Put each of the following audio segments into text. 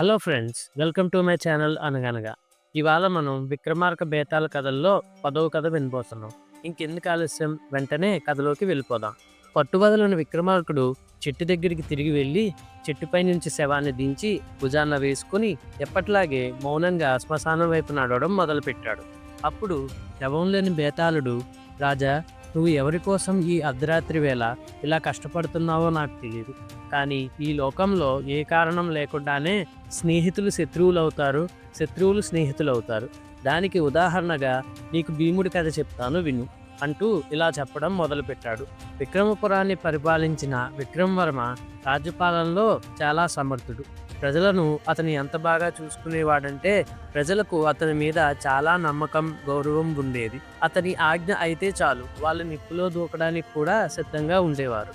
Hello friends welcome to my channel అనగనగా. ఇవాళ మనం విక్రమార్క బేతాల కథల్లో పదవ కథ వినిపోతున్నాం ఇంకెందుకు ఆలస్యం? వెంటనే కథలోకి వెళ్ళిపోదాం. పట్టుబదలని విక్రమార్కుడు చెట్టు దగ్గరికి తిరిగి వెళ్ళి చెట్టుపై నుంచి శవాన్ని దించి భుజాన వేసుకుని ఎప్పట్లాగే మౌనంగా శ్మశానం వైపు నడవడం మొదలుపెట్టాడు. అప్పుడు శవం లేని బేతాళుడు రాజా నువ్వు ఎవరి కోసం ఈ అర్ధరాత్రి వేళ ఇలా కష్టపడుతున్నావో నాకు తెలియదు కానీ ఈ లోకంలో ఏ కారణం లేకుండానే స్నేహితులు శత్రువులు అవుతారు శత్రువులు స్నేహితులు అవుతారు దానికి ఉదాహరణగా నీకు భీముడి కథ చెప్తాను విను. అంటూ ఇలా చెప్పడం మొదలుపెట్టాడు. విక్రమపురాన్ని పరిపాలించిన విక్రమవర్మ రాజ్యపాలనలో చాలా సమర్థుడు. ప్రజలను అతని ఎంత బాగా చూసుకునేవాడంటే ప్రజలకు అతని మీద చాలా నమ్మకం గౌరవం ఉండేది. అతని ఆజ్ఞ అయితే చాలు. వాళ్ళ నిప్పులో దూకడానికి కూడా సిద్ధంగా ఉండేవారు.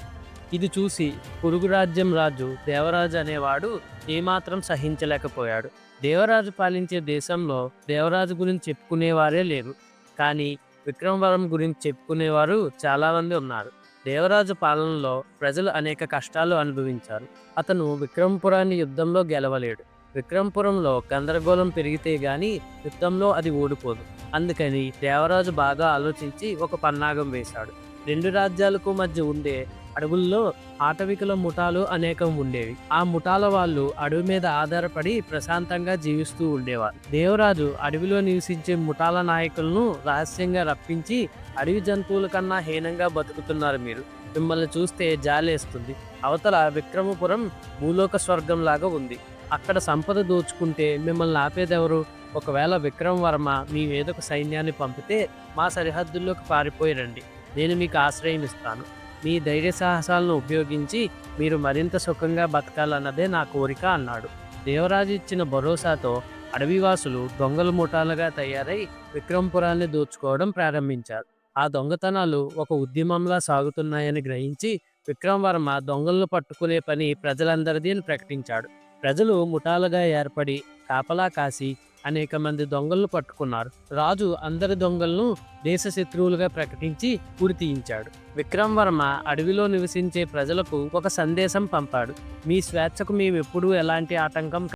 ఇది చూసి పొరుగు రాజ్యం రాజు దేవరాజు అనేవాడు ఏమాత్రం సహించలేకపోయాడు. దేవరాజు పాలించే దేశంలో దేవరాజు గురించి చెప్పుకునేవారే లేరు. కానీ విక్రమవరం గురించి చెప్పుకునేవారు చాలామంది ఉన్నారు. దేవరాజు పాలనలో ప్రజలు అనేక కష్టాలు అనుభవించారు. అతను విక్రమపురాన్ని యుద్ధంలో గెలవలేడు. విక్రమపురంలో గందరగోళం పెరిగితే గాని యుద్ధంలో అది ఓడిపోదు అందుకని దేవరాజు బాగా ఆలోచించి ఒక పన్నాగం వేశాడు. రెండు రాజ్యాలకు మధ్య ఉండే అడవుల్లో ఆటవికుల ముఠాలు అనేకం ఉండేవి. ఆ ముఠాల వాళ్ళు అడవి మీద ఆధారపడి ప్రశాంతంగా జీవిస్తూ ఉండేవారు. దేవరాజు అడవిలో నివసించే ముఠాల నాయకులను రహస్యంగా రప్పించి అడవి జంతువుల కన్నా హీనంగా బతుకుతున్నారు మీరు. మిమ్మల్ని చూస్తే జాలేస్తుంది. అవతల విక్రమపురం భూలోక స్వర్గం లాగా ఉంది. అక్కడ సంపద దోచుకుంటే మిమ్మల్ని ఆపేదెవరు? ఒకవేళ విక్రమ వర్మ మీ మీదకు సైన్యాన్ని పంపితే మా సరిహద్దుల్లోకి పారిపోయి రండి. నేను మీకు ఆశ్రయం ఇస్తాను. మీ ధైర్య సాహసాలను ఉపయోగించి మీరు మరింత సుఖంగా బతకాలన్నదే నా కోరిక అన్నాడు. దేవరాజు ఇచ్చిన భరోసాతో అడవివాసులు దొంగల ముఠాలుగా తయారై విక్రమపురాన్ని దోచుకోవడం ప్రారంభించారు. ఆ దొంగతనాలు ఒక ఉద్యమంలా సాగుతున్నాయని గ్రహించి విక్రమవర్మ దొంగలను పట్టుకునే పని ప్రజలందరిది అని ప్రకటించాడు. ప్రజలు ముఠాలుగా ఏర్పడి కాపలా కాసి అనేక మంది దొంగలను పట్టుకున్నారు. రాజు అందరి దొంగలను దేశ శత్రువులుగా ప్రకటించి ఉరి తీయించాడు. విక్రమవర్మ అడవిలో నివసించే ప్రజలకు ఒక సందేశం పంపాడు. మీ స్వేచ్ఛకు మేము ఎప్పుడూ ఎలాంటి ఆటంకం